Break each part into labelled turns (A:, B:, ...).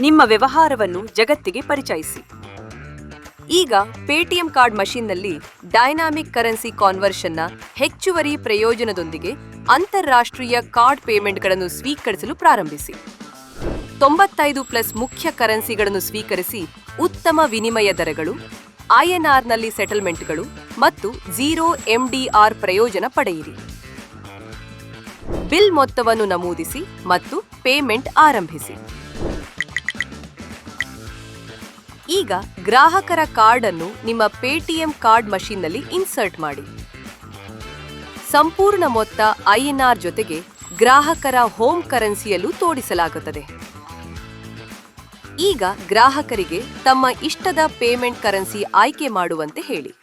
A: ನಿಮ್ಮ ವ್ಯವಹಾರವನ್ನು ಜಗತ್ತಿಗೆ ಪರಿಚಯಿಸಿ. ಈಗ ಪೇಟಿಎಂ ಕಾರ್ಡ್ ಮಷೀನ್ನಲ್ಲಿ ಡೈನಾಮಿಕ್ ಕರೆನ್ಸಿ ಕಾನ್ವರ್ಷನ್ನ ಹೆಚ್ಚುವರಿ ಪ್ರಯೋಜನದೊಂದಿಗೆ ಅಂತಾರಾಷ್ಟ್ರೀಯ ಕಾರ್ಡ್ ಪೇಮೆಂಟ್ಗಳನ್ನು ಸ್ವೀಕರಿಸಲು ಪ್ರಾರಂಭಿಸಿ. ತೊಂಬತ್ತೈದು ಪ್ಲಸ್ ಮುಖ್ಯ ಕರೆನ್ಸಿಗಳನ್ನು ಸ್ವೀಕರಿಸಿ ಉತ್ತಮ ವಿನಿಮಯ ದರಗಳು ಐಎನ್ಆರ್ನಲ್ಲಿ ಸೆಟಲ್ಮೆಂಟ್ಗಳು ಮತ್ತು ಝೀರೋ ಎಂಡಿಆರ್ ಪ್ರಯೋಜನ ಪಡೆಯಿರಿ. ಬಿಲ್ ಮೊತ್ತವನ್ನು ನಮೂದಿಸಿ ಮತ್ತು ಪೇಮೆಂಟ್ ಆರಂಭಿಸಿ. ಈಗ ಗ್ರಾಹಕರ ಕಾರ್ಡ್ ಅನ್ನು ನಿಮ್ಮ ಪೇಟಿಎಂ ಕಾರ್ಡ್ ಮಷೀನ್ನಲ್ಲಿ ಇನ್ಸರ್ಟ್ ಮಾಡಿ. ಸಂಪೂರ್ಣ ಮೊತ್ತ ಐಎನ್ಆರ್ ಜೊತೆಗೆ ಗ್ರಾಹಕರ ಹೋಮ್ ಕರೆನ್ಸಿಯಲ್ಲೂ ತೋಡಿಸಲಾಗುತ್ತದೆ ಈಗ ಗ್ರಾಹಕರಿಗೆ ತಮ್ಮ ಇಷ್ಟದ ಪೇಮೆಂಟ್ ಕರೆನ್ಸಿ ಆಯ್ಕೆ ಮಾಡುವಂತೆ ಹೇಳಿ.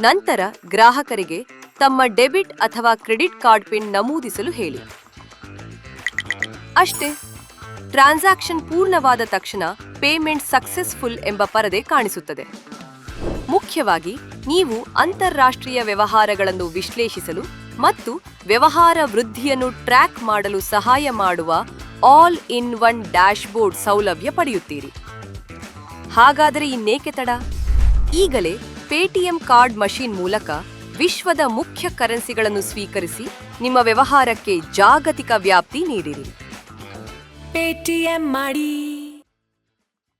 A: ನಂತರ ಗ್ರಾಹಕರಿಗೆ ತಮ್ಮ ಡೆಬಿಟ್ ಅಥವಾ ಕ್ರೆಡಿಟ್ ಕಾರ್ಡ್ ಪಿನ್ ನಮೂದಿಸಲು ಹೇಳಿ. ಅಷ್ಟೇ, ಟ್ರಾನ್ಸಾಕ್ಷನ್ ಪೂರ್ಣವಾದ ತಕ್ಷಣ ಪೇಮೆಂಟ್ ಸಕ್ಸಸ್ಫುಲ್ ಎಂಬ ಪರದೆ ಕಾಣಿಸುತ್ತದೆ. ಮುಖ್ಯವಾಗಿ, ನೀವು ಅಂತಾರಾಷ್ಟ್ರೀಯ ವ್ಯವಹಾರಗಳನ್ನು ವಿಶ್ಲೇಷಿಸಲು ಮತ್ತು ವ್ಯವಹಾರ ವೃದ್ಧಿಯನ್ನು ಟ್ರ್ಯಾಕ್ ಮಾಡಲು ಸಹಾಯ ಮಾಡುವ ಆಲ್ ಇನ್ ಒನ್ ಡ್ಯಾಶ್ಬೋರ್ಡ್ ಸೌಲಭ್ಯ ಪಡೆಯುತ್ತೀರಿ. ಹಾಗಾದರೆ ಇನ್ನೇಕೆ ತಡ? ಈಗಲೇ ಪೇಟಿಎಂ ಕಾರ್ಡ್ ಮಷೀನ್ ಮೂಲಕ ವಿಶ್ವದ ಮುಖ್ಯ ಕರೆನ್ಸಿಗಳನ್ನು ಸ್ವೀಕರಿಸಿ ನಿಮ್ಮ ವ್ಯವಹಾರಕ್ಕೆ ಜಾಗತಿಕ ವ್ಯಾಪ್ತಿ ನೀಡಿರಿ.
B: ಪೇಟಿಎಂ ಮಾಡಿ.